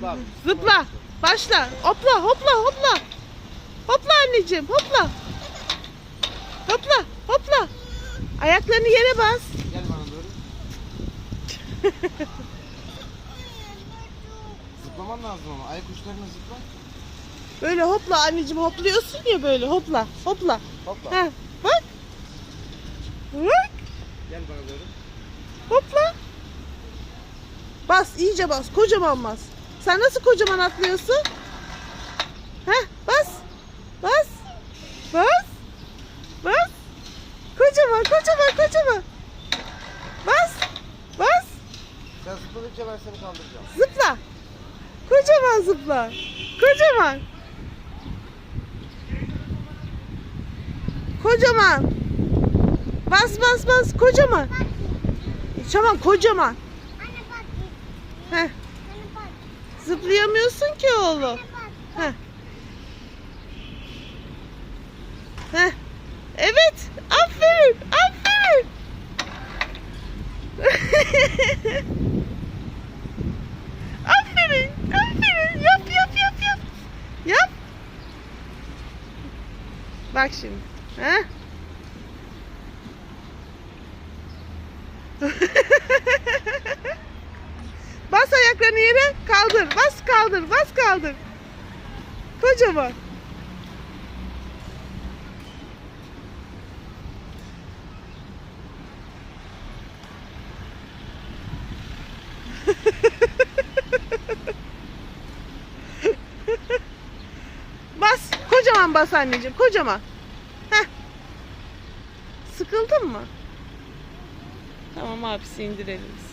Zıpla. Zıpla. Başla. Hopla hopla hopla. Hopla anneciğim hopla. Hopla hopla. Ayaklarını yere bas. Gel bana doğru. Zıplaman lazım ama. Ayak uçlarına zıpla. Böyle hopla anneciğim hopluyorsun ya böyle hopla hopla. Hopla. Heh, bak. Bak Gel bana doğru. hopla. Bas iyice bas kocaman bas. Sen nasıl kocaman atlıyorsun? Heh bas. Bas. Bas. Bas. Kocaman kocaman kocaman. Bas. Bas. Sen zıpladıkça ben seni kaldıracağım. Zıpla. Kocaman zıpla. Kocaman. Kocaman. Bas bas bas kocaman. Tamam kocaman. Anne bak. Heh. Zıplayamıyorsun ki oğlum. Heh. Heh. Evet. Aferin. Aferin. aferin. Aferin. Yap yap yap yap. Yap. Bak şimdi. Heh. Bas ayaklarını yere kaldır. Bas kaldır. Bas kaldır. Kocaman. Bas. Kocaman bas anneciğim. Kocaman. Heh. Sıkıldın mı? Tamam abisi indirelim.